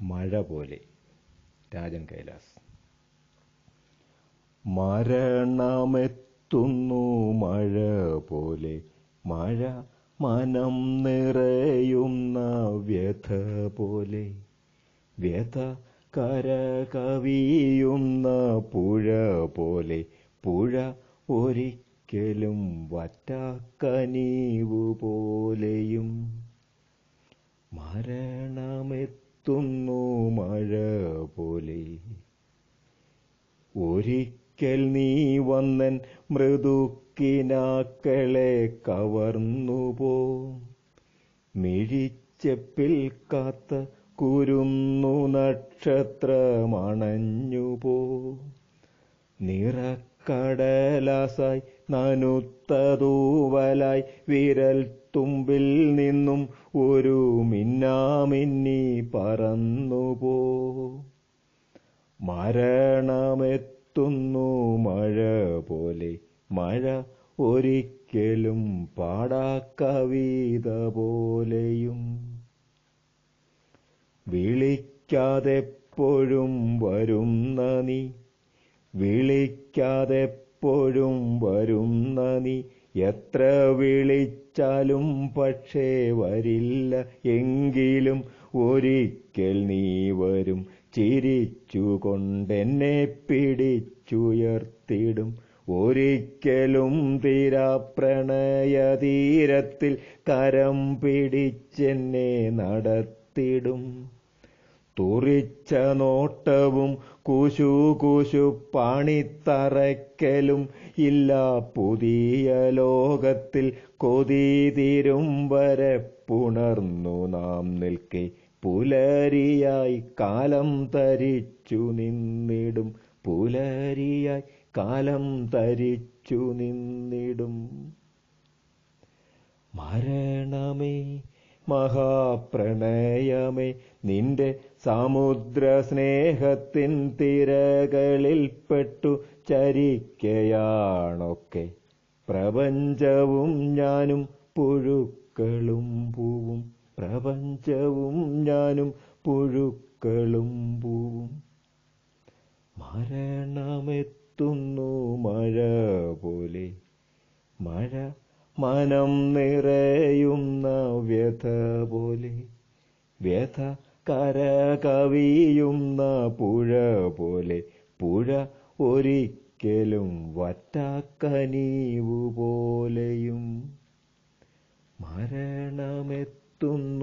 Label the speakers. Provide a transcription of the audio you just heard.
Speaker 1: മഴ പോലെ. രാജൻ കൈലാസ്. മരണമെത്തുന്നു മഴ പോലെ. മഴ മനം നിറയുന്ന വ്യഥ പോലെ. വ്യഥ കര കവിയുന്ന പുഴ പോലെ. പുഴ ഒരിക്കലും വറ്റാക്കനീവു പോലെയും. മരണമെത്തുന്നു മഴ പോലെ. ഒരിക്കൽ നീ വന്നൻ മൃദുക്കിനാക്കളെ കവർന്നുപോ. മിഴിച്ചപ്പിൽ കാത്ത കുരുന്നു നക്ഷത്രമണഞ്ഞുപോ. നിറക്കടലാസായി നനുത്തതൂവലായി വിരൽ തുമ്പിൽ നിന്നും ഒരു മിന്നാമിന്നി പറന്നുപോ. മരണമെത്തുന്നു മഴ പോലെ മഴ ഒരിക്കലും പാടാക്കവിത പോലെയും. വിളിക്കാതെപ്പോഴും വരുന്ന നീ വിളിക്കാതെപ്പോഴും വരുന്ന നീ എത്ര വിളിച്ചാലും പക്ഷേ വരില്ല എങ്കിലും ഒരിക്കൽ നീ വരും. ചിരിച്ചുകൊണ്ടെന്നെ പിടിച്ചുയർത്തിടും. ഒരിക്കലും തീരാ പ്രണയതീരത്തിൽ കരം പിടിച്ചെന്നെ നടത്തിടും. തുറിച്ച നോട്ടവും കുശു കുശു പണിത്തറയ്ക്കലും ഇല്ല. പുതിയ ലോകത്തിൽ കൊതി തീരും വരെ പുണർന്നു നാം നിൽക്കെ. പുലരിയായി കാലം തരിച്ചു നിന്നിടും. പുലരിയായി കാലം തരിച്ചു നിന്നിടും. മരണമേ മഹാപ്രണയമേ നിന്റെ സമുദ്ര സ്നേഹത്തിൻ തിരകളിൽപ്പെട്ടു ചരിക്കയാണൊക്കെ. പ്രപഞ്ചവും ഞാനും പുഴുക്കളും പൂവും. പ്രപഞ്ചവും ഞാനും പുഴുക്കളും പൂവും. മരണമെത്തുന്നു മഴ പോലെ. മഴ മനം നിറയുന്ന വ്യഥ പോലെ വ്യഥ കര കവിയുന്ന പുഴ പോലെ പുഴ ഒരിക്കലും വറ്റാക്കനീവു പോലെയും മരണമെത്തുന്ന